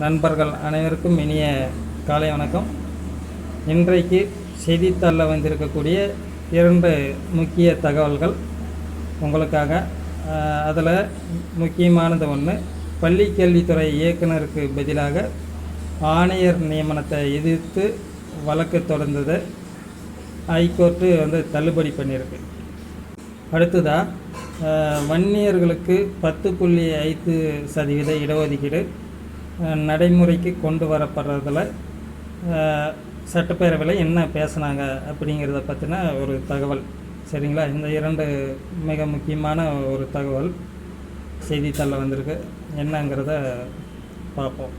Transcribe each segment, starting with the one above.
நண்பர்கள் அனைவருக்கும் இனிய காலை வணக்கம். இன்றைக்கு செய்தித்தாளில் வந்திருக்கக்கூடிய இரண்டு முக்கிய தகவல்கள் உங்களுக்காக. அதில் முக்கியமானது ஒன்று பள்ளி கல்வித்துறை இயக்குனருக்கு பதிலாக ஆணையர் நியமனத்தை எதிர்த்து வழக்கு தொடர்ந்ததை. ஹைகோர்ட்டு வந்து தள்ளுபடி பண்ணியிருக்கு அடுத்ததாக வன்னியர்களுக்கு பத்து புள்ளி ஐந்து சதவீத இடஒதுக்கீடு நடைமுறைக்கு கொண்டு வரப்படுறதில் சட்டப்பேரவையில் என்ன பேசுனாங்க அப்படிங்கிறத பற்றின ஒரு தகவல். சரிங்களா? இந்த இரண்டு மிக முக்கியமான ஒரு தகவல் செய்தித்தாளில் வந்திருக்கு. என்னங்கிறத பார்ப்போம்.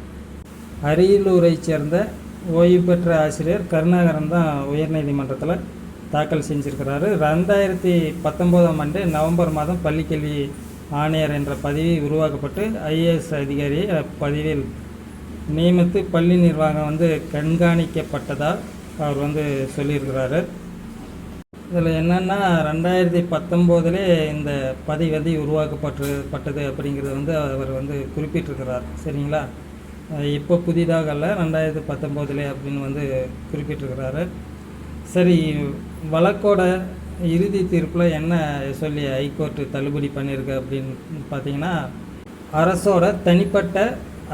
அரியலூரை சேர்ந்த ஓய்வு பெற்ற ஆசிரியர் கருணாகரன் தான் உயர்நீதிமன்றத்தில் தாக்கல் செஞ்சுருக்கிறாரு. ரெண்டாயிரத்தி பத்தொம்போதாம் ஆண்டு நவம்பர் மாதம் பள்ளிக்கல்வி ஆணையர் என்ற பதவி உருவாக்கப்பட்டு ஐஏஎஸ் அதிகாரி பதவியில் நியமித்து பள்ளி நிர்வாகம் வந்து கண்காணிக்கப்பட்டதால் அவர் வந்து சொல்லியிருக்கிறாரு. இதில் என்னென்னா ரெண்டாயிரத்தி பத்தொம்போதிலே இந்த பதவி வந்து உருவாக்கப்பட்டு பட்டது அப்படிங்கிறது வந்து அவர் வந்து குறிப்பிட்டிருக்கிறார். சரிங்களா? இப்போ புதிதாக அல்ல ரெண்டாயிரத்தி பத்தொம்போதிலே அப்படின்னு வந்து குறிப்பிட்டிருக்கிறாரு. சரி வழக்கோட இறுதி தீர்ப்பில் என்ன சொல்லி ஹைகோர்ட்டு தள்ளுபடி பண்ணியிருக்கு அப்படின்னு பார்த்தீங்கன்னா அரசோட தனிப்பட்ட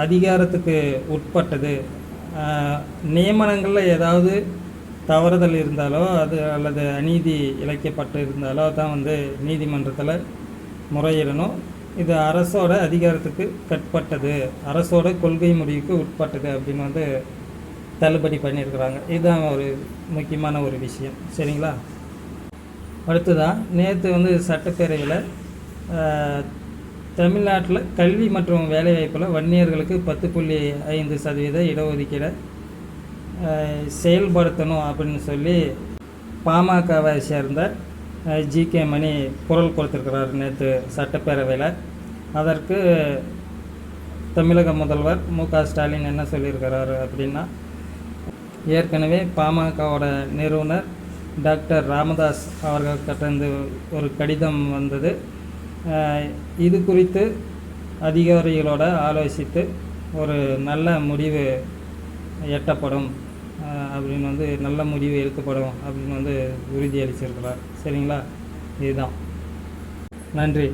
அதிகாரத்துக்கு உட்பட்டது. நியமனங்களில் ஏதாவது தவறுதல் இருந்தாலோ அது அல்லது அநீதி இழைக்கப்பட்டு இருந்தாலோ தான் வந்து நீதிமன்றத்தில் முறையிடணும். இது அரசோட அதிகாரத்துக்கு கட்பட்டது. அரசோட கொள்கை முடிவுக்கு உட்பட்டது அப்படின்னு வந்து தள்ளுபடி பண்ணியிருக்கிறாங்க. இதுதான் ஒரு முக்கியமான ஒரு விஷயம். சரிங்களா? அடுத்ததாக நேற்று வந்து சட்டப்பேரவையில் தமிழ்நாட்டில் கல்வி மற்றும் வேலைவாய்ப்பில் வன்னியர்களுக்கு பத்து புள்ளி ஐந்து சதவீத இடஒதுக்கீடை செயல்படுத்தணும் அப்படின்னு சொல்லி பாமகவை சேர்ந்த ஜி. கே. மணி குரல் கொடுத்துருக்கிறார் நேற்று சட்டப்பேரவையில். அதற்கு தமிழக முதல்வர் மு. க. ஸ்டாலின் என்ன சொல்லியிருக்கிறாரு அப்படின்னா ஏற்கனவே பாமகவோட நிறுவனர் டாக்டர் ராமதாஸ் அவர்கள்கிட்டருந்து ஒரு கடிதம் வந்தது. இது குறித்து அதிகாரிகளோட ஆலோசித்து ஒரு நல்ல முடிவு எட்டப்படும். அப்படின்னு வந்து நல்ல முடிவு எடுக்கப்படும் அப்படின்னு வந்து உறுதியளிச்சிருக்கிறார். சரிங்களா? இதுதான். நன்றி.